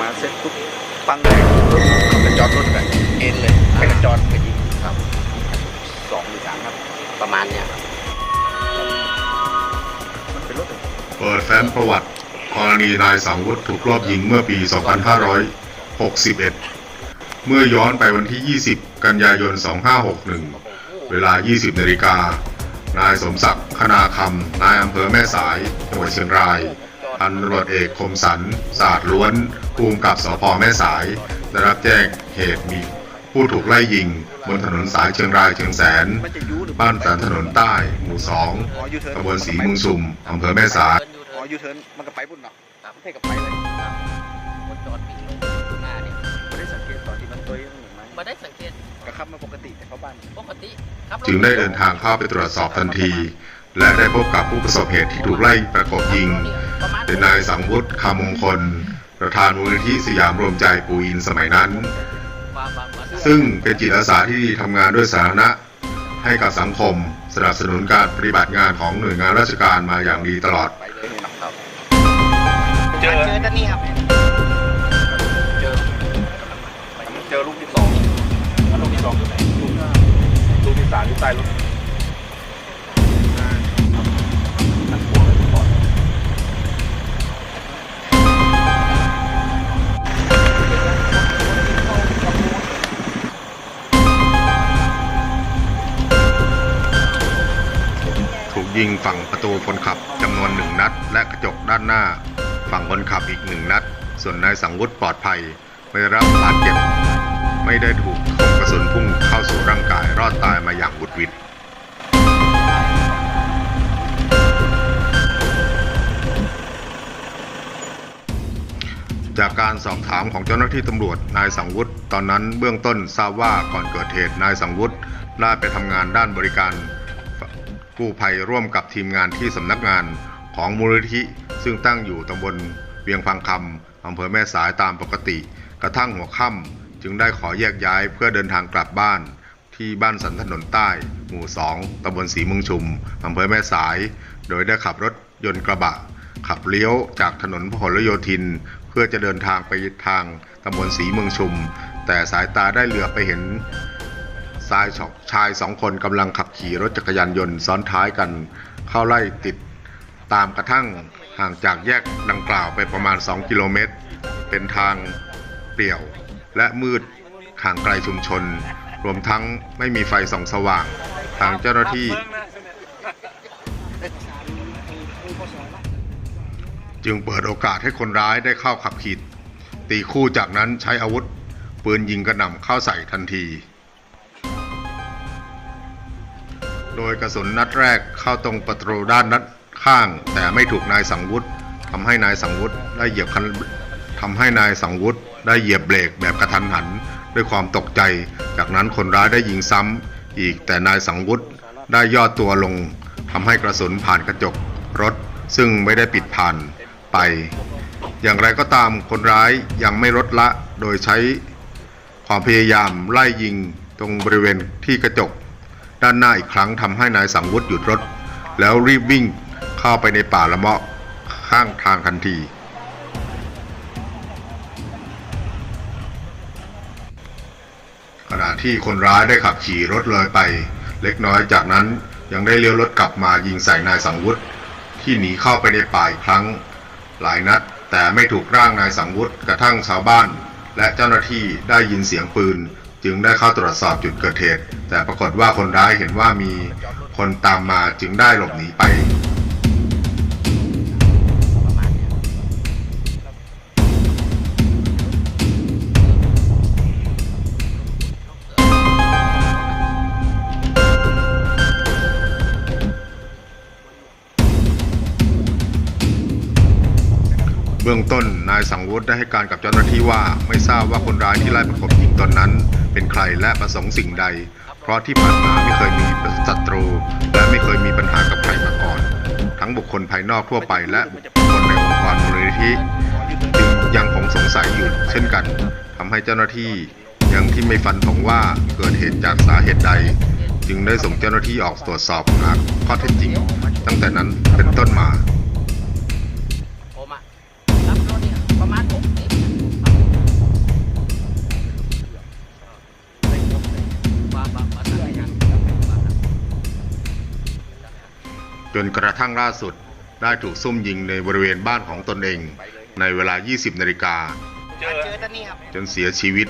มาเสร็จปุ๊บปังเลยปุ๊บเขาจะจอดรถกันเอ็นเลยไปกระจอดไปยิงครับสองหรือสามครับ ประมาณเนี้ยมันเป็นรถเปิดแฟ้มประวัติกรณีนายสังวุฒิถูกรอบยิงเมื่อปี 2561 เมื่อย้อนไปวันที่ 20 กันยายน 2561 เวลา 20นาฬิกานายสมศักดิ์คณาคำนายอำเภอแม่สายจังหวัดเชียงราย พันตำรวจเอกคมสันศาสตร์ล้วนภูมิกับสพแม่สาย ได้รับแจ้งเหตุมีผู้ถูกไล่ยิง บนถนนสายเชียงรายเชียงแสนมันจะยูหรือบ้านสันถนนใต้ หมู่สองตำบลศรีเมุงชุมอำเภอแม่สายเดินอยู่เทิอ๋อร์นยูเทิร์นมันก็ไปพุ่นเนาะครับไม่ใช่กับไปเลยครับคนจอดวิ่งลงข้างหน้าเนี่ยไม่ได้สังเกตตอนที่มันเคยเหมือนไหมมาได้สังเกตก็ขับมาปกติแต่เข้าบ้านปกติครับรถจึงได้เดินทางเข้าไปตรวจสอบทันที และได้พบกับผู้ประสบเหตุที่ถูกไล่ประกบยิง ประมาณเป็นายสังวุฒิคำมงคล ประธานมูลนิธิสยามรวมใจปูอินสมัยนั้น ซึ่งเป็นจิตอาสาที่ทำงานด้วยสาธารณะให้กับสังคม สนับสนุนการปฏิบัติงานของหน่วยงานราชการมาอย่างดีตลอด เจอเจอนี่ครับ ถูกยิงฝั่งประตูคนขับจำนวนหนึ่งนัด และกระจกด้านหน้า ฝั่งคนขับอีกหนึ่งนัด ส่วนนายสังวุฒิปลอดภัยไม่ได้รับบาดเจ็บไม่ได้ถูกคมกระสุนพุ่งเข้าสู่ร่างกายรอดตายมาอย่างบุดหวิดจากการสอบถามของเจ้าหน้าที่ตำรวจนายสังวุฒิตอนนั้นเบื้องต้นทราบว่าก่อนเกิดเหตุนายสังวุฒิได้ไปทำงานด้านบริการ กู้ภัยร่วมกับทีมงานที่สำนักงานของมูลนิธิ ซึ่งตั้งอยู่ตำบลเวียงพังคำอำเภอแม่สายตามปกติ กระทั่งหัวค่ำจึงได้ขอแยกย้ายเพื่อเดินทางกลับบ้าน ที่บ้านสันถนนใต้ หมู่ 2ตำบลศรีเมืองชุมอำเภอแม่สาย โดยได้ขับรถยนต์กระบะ ขับเลี้ยวจากถนนพหลโยธิน เพื่อจะเดินทางไปทางตำบลศรีเมืองชุม แต่สายตาได้เหลือไปเห็น ชายสองชายสองคนกำลังขับขี่รถจักรยานยนต์ซ้อนท้ายกัน เข้าไล่ติดตามกระทั่งห่างจากแยกดังกล่าวไปประมาณ 2 กิโลเมตร เป็นทางเปลี่ยวและมืดห่างไกลชุมชน รวมทั้งไม่มีไฟส่องสว่าง ทางเจ้าหน้าที่ จึงเปิดโอกาสให้คนร้ายได้เข้าขับขีดตีคู่จากนั้นใช้อาวุธ ปืนยิงกระหน่ำเข้าใส่ทันที โดยกระสุนนัดแรกเข้าตรงประตูด้านนัดข้าง แต่ไม่ถูกนายสังวุฒิทำให้นายสังวุฒิได้เหยียบคันทำให้นายสังวุฒิได้เหยียบเบรกแบบกระทันหัน ด้วยความตกใจ จากนั้นคนร้ายได้ยิงซ้ำอีกแต่นายสังวุฒิได้ย่อตัวลงทำให้กระสุนผ่านกระจกรถ ซึ่งไม่ได้ปิดผ่านไป อย่างไรก็ตามคนร้ายยังไม่ลดละโดยใช้ความพยายามไล่ยิงตรงบริเวณที่กระจก ด้านหน้าอีกครั้งทำให้นายสังวุฒิหยุดรถ แล้วรีบวิ่งเข้าไปในป่าละเมาะข้างทางทันที ขณะที่คนร้ายได้ขับขี่รถเลยไป เล็กน้อยจากนั้นยังได้เลี้ยวรถกลับมายิงใส่นายสังวุฒิที่หนีเข้าไปในป่าอีกครั้ง หลายนัด แต่ไม่ถูกร่างนายสังวุฒิกระทั่งชาวบ้าน และเจ้าหน้าที่ได้ยินเสียงปืน จึงได้เข้าตรวจสอบจุดเกิดเหตุ แต่ปรากฏว่าคนร้ายเห็นว่ามีคนตามมาจึงได้หลบหนีไป บื้องต้นนายสังวุฒิได้ให้การกับเจ้าหน้าที่ว่าไม่ทราบว่าคนร้ายที่ไล่ประกบยิงตนนั้น เป็นใครและประสงค์สิ่งใด เพราะที่ผ่านมาไม่เคยมีศัตรู และไม่เคยมีปัญหากับใครมาก่อน ทั้งบุคคลภายนอกทั่วไปและบุคคลในองค์กรมูลนิธิจึงยังคงสงสัยอยู่เช่นกันทำให้เจ้าหน้าที่ยังที่ไม่ฟันธงว่าเกิดเหตุจากสาเหตุใด จึงได้ส่งเจ้าหน้าที่ออกตรวจสอบหาข้อเท็จจริง ตั้งแต่นั้นเป็นต้นมา จนกระทั่งล่าสุดได้ถูกซุ่มยิงในบริเวณบ้านของตนเอง ในเวลา 20 นาฬิกาเจมาอเจอด้านนี้ครับ จนเสียชีวิต